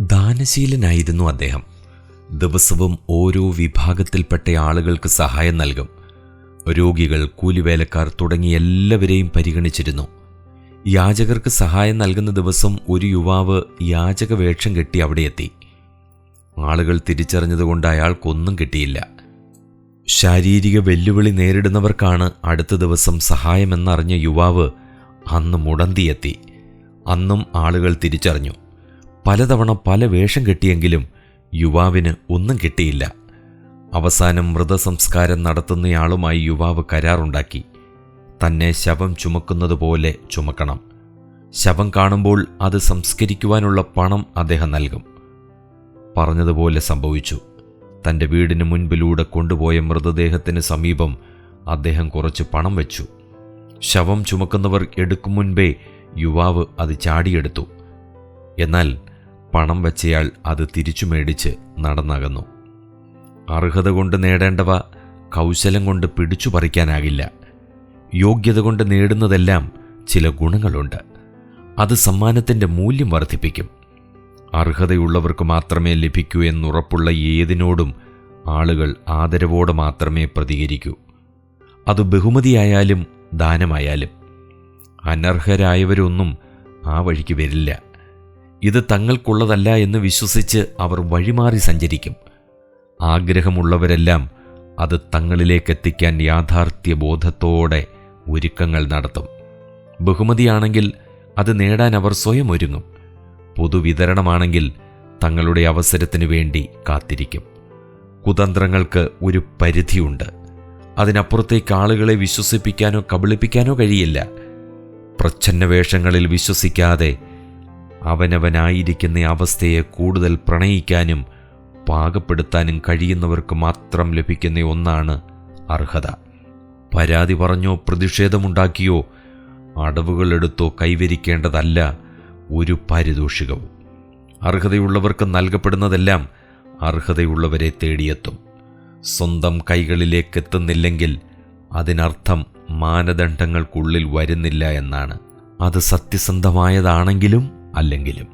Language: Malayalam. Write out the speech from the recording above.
ദാനശീലനായിരുന്നു അദ്ദേഹം. ദിവസവും ഓരോ വിഭാഗത്തിൽപ്പെട്ട ആളുകൾക്ക് സഹായം നൽകും. രോഗികൾ കൂലിവേലക്കാർ തുടങ്ങി എല്ലാവരെയും പരിഗണിച്ചിരുന്നു. യാചകർക്ക് സഹായം നൽകുന്ന ദിവസം ഒരു യുവാവ് യാചക വേഷം കെട്ടി അവിടെ എത്തി. ആളുകൾ തിരിച്ചറിഞ്ഞതുകൊണ്ട് അയാൾക്കൊന്നും കിട്ടിയില്ല. ശാരീരിക വെല്ലുവിളി നേരിടുന്നവർക്കാണ് അടുത്ത ദിവസം സഹായമെന്നറിഞ്ഞ യുവാവ് അന്ന് മുടന്തിയെത്തി. അന്നും ആളുകൾ തിരിച്ചറിഞ്ഞു. പലതവണ പല വേഷം കെട്ടിയെങ്കിലും യുവാവിന് ഒന്നും കിട്ടിയില്ല. അവസാനം മൃതസംസ്കാരം നടത്തുന്നയാളുമായി യുവാവ് കരാറുണ്ടാക്കി. തന്നെ ശവം ചുമക്കുന്നതുപോലെ ചുമക്കണം. ശവം കാണുമ്പോൾ അത് സംസ്കരിക്കുവാനുള്ള പണം അദ്ദേഹം നൽകും. പറഞ്ഞതുപോലെ സംഭവിച്ചു. തന്റെ വീടിന് മുൻപിലൂടെ കൊണ്ടുപോയ മൃതദേഹത്തിന് സമീപം അദ്ദേഹം കുറച്ച് പണം വെച്ചു. ശവം ചുമക്കുന്നവർ എടുക്കും മുൻപേ യുവാവ് അത് ചാടിയെടുത്തു. എന്നാൽ പണം വെച്ചയാൾ അത് തിരിച്ചു മേടിച്ച് നടന്നകന്നു. അർഹത കൊണ്ട് നേടേണ്ടവ കൗശലം കൊണ്ട് പിടിച്ചു പറിക്കാനാകില്ല. യോഗ്യത കൊണ്ട് നേടുന്നതെല്ലാം ചില ഗുണങ്ങളുണ്ട്. അത് സമ്മാനത്തിന്റെ മൂല്യം വർദ്ധിപ്പിക്കും. അർഹതയുള്ളവർക്ക് മാത്രമേ ലഭിക്കൂ എന്നുറപ്പുള്ള ഏതിനോടും ആളുകൾ ആദരവോടെ മാത്രമേ പ്രതികരിക്കൂ. അത് ബഹുമതിയായാലും ദാനമായാലും. അനർഹരായവരൊന്നും ആ വഴിക്ക് വരില്ല. ഇത് തങ്ങൾക്കുള്ളതല്ല എന്ന് വിശ്വസിച്ച് അവർ വഴിമാറി സഞ്ചരിക്കും. ആഗ്രഹമുള്ളവരെല്ലാം അത് തങ്ങളിലേക്കെത്തിക്കാൻ യാഥാർത്ഥ്യ ബോധത്തോടെ ഒരുക്കങ്ങൾ നടത്തും. ബഹുമതിയാണെങ്കിൽ അത് നേടാൻ അവർ സ്വയം ഒരുങ്ങും. പൊതുവിതരണമാണെങ്കിൽ തങ്ങളുടെ അവസരത്തിനു വേണ്ടി കാത്തിരിക്കും. കുതന്ത്രങ്ങൾക്ക് ഒരു പരിധിയുണ്ട്. അതിനപ്പുറത്തേക്ക് ആളുകളെ വിശ്വസിപ്പിക്കാനോ കബളിപ്പിക്കാനോ കഴിയില്ല. പ്രച്ഛന്ന വേഷങ്ങളിൽ വിശ്വസിക്കാതെ അവനവനായിരിക്കുന്ന അവസ്ഥയെ കൂടുതൽ പ്രണയിക്കാനും പാകപ്പെടുത്താനും കഴിയുന്നവർക്ക് മാത്രം ലഭിക്കുന്ന ഒന്നാണ് അർഹത. പരാതി പറഞ്ഞോ പ്രതിഷേധമുണ്ടാക്കിയോ അടവുകളെടുത്തോ കൈവരിക്കേണ്ടതല്ല ഒരു പാരിതോഷികവും. അർഹതയുള്ളവർക്ക് നൽകപ്പെടുന്നതെല്ലാം അർഹതയുള്ളവരെ തേടിയെത്തും. സ്വന്തം കൈകളിലേക്ക് എത്തുന്നില്ലെങ്കിൽ അതിനർത്ഥം മാനദണ്ഡങ്ങൾക്കുള്ളിൽ വരുന്നില്ല എന്നാണ്. അത് സത്യസന്ധമായതാണെങ്കിലും അല്ലെങ്കിലും